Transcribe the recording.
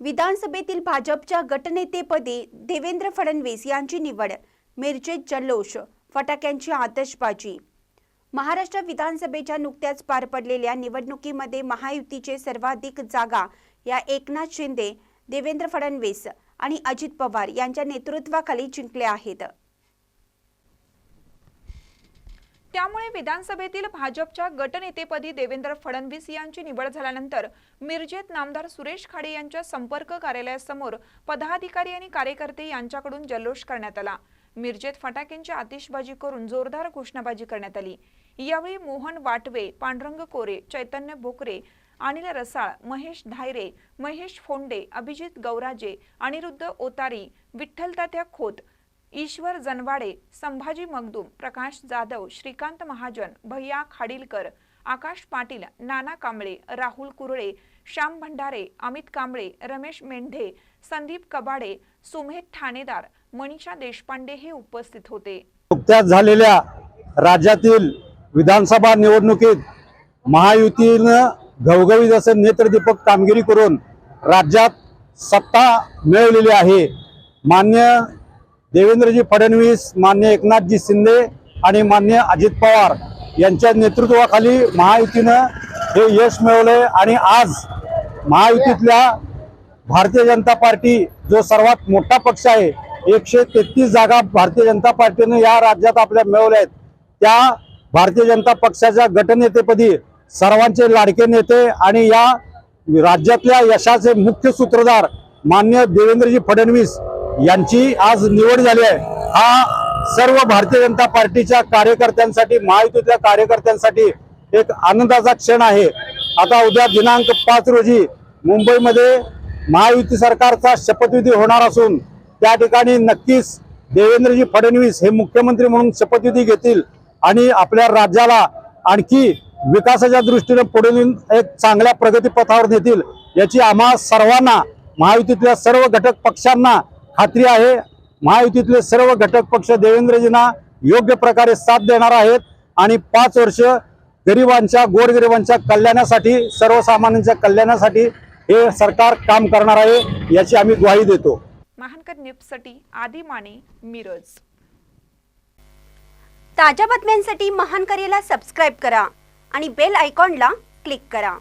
विधानसभेतील भाजपच्या गटनेतेपदी देवेंद्र फडणवीस यांची निवड मिरजेत जल्लोष फटाक्यांची आतषबाजी. महाराष्ट्र विधानसभेच्या नुकत्याच पार पडलेल्या निवडणुकीमध्ये महायुतीचे सर्वाधिक जागा या एकनाथ शिंदे देवेंद्र फडणवीस आणि अजित पवार यांच्या नेतृत्वाखाली जिंकल्या आहेत. त्यामुळे विधानसभेतील भाजपच्या गटनेतेपदी देवेंद्र फडणवीस यांची निवड झाल्यानंतर मिरजेत नामदार सुरेश खाडे यांच्या संपर्क कार्यालयासमोर पदाधिकारी आणि कार्यकर्ते यांच्याकडून जल्लोष करण्यात आला. मिरजेत फटाक्यांची आतिषबाजी करून जोरदार घोषणाबाजी करण्यात आली. यावेळी मोहन वाटवे पांडुरंग कोरे चैतन्य बोकरे अनिल रसाळ महेश धायरे महेश फोंडे अभिजित गौराजे अनिरुद्ध ओतारी विठ्ठल तात्या खोत ईश्वर जनवाडे संभाजी मगदूम प्रकाश जाधव श्रीकांत महाजन भैया खाडीलकर आकाश पाटील नाना कांबळे राहुल कुरळे श्याम भंडारे अमित कांबळे रमेश मेंढे संदीप कबाडे सुमेध ठाणेदार मनीषा देशपांडे हे उपस्थित होते. नुकत्याच झालेल्या राज्यातील विधानसभा निवडणुकीत महायुतीनं घवघवीत असं नेत्रदीपक कामगिरी करून राज्यात सत्ता मिळवलेली आहे. मान्य देवेंद्रजी फडणवीस मान्य एकनाथजी शिंदे आणि मान्य अजित पवार यांच्या नेतृत्वाखाली महायुतीनं हे यश मिळवले आणि आज महायुतीतल्या भारतीय जनता पार्टी जो सर्वात मोठा पक्ष आहे एकशे तेहतीस जागा भारतीय जनता पार्टीनं या राज्यात आपल्या मिळवल्या आहेत. त्या भारतीय जनता पक्षाच्या गटनेतेपदी सर्वांचे लाडके नेते आणि या राज्यातल्या यशाचे मुख्य सूत्रधार मान्य देवेंद्रजी फडणवीस यांची आज निवड झाली आहे. हा सर्व भारतीय जनता पार्टीच्या कार्यकर्त्यांसाठी महायुतीतल्या कार्यकर्त्यांसाठी एक आनंदाचा क्षण आहे. आता उद्या दिनांक पाच रोजी मुंबईमध्ये महायुती सरकारचा शपथविधी होणार असून त्या ठिकाणी नक्कीच देवेंद्रजी फडणवीस हे मुख्यमंत्री म्हणून शपथविधी घेतील आणि आपल्या राज्याला आणखी विकासाच्या दृष्टीने पुढे नेऊन एक चांगल्या प्रगतीपथावर नेतील याची आम्हा सर्वांना महायुतीतल्या सर्व घटक पक्षांना खात्री आहे. महायुतीतले सर्व घटक पक्ष देवेंद्रजींना योग्य प्रकारे साथ देणार आहेत. आणि पाच वर्ष गरिबांच्या गोरगरिबांच्या कल्याणासाठी सर्वसामान्यांच्या कल्याणासाठी हे सरकार काम करणार आहे याची आम्ही ग्वाही देतो. महानकर न्यूजसाठी आदी माने मिरज. ताज्या बातम्यांसाठी महान करेला सबस्क्राईब करा आणि बेल आयकॉनला क्लिक करा.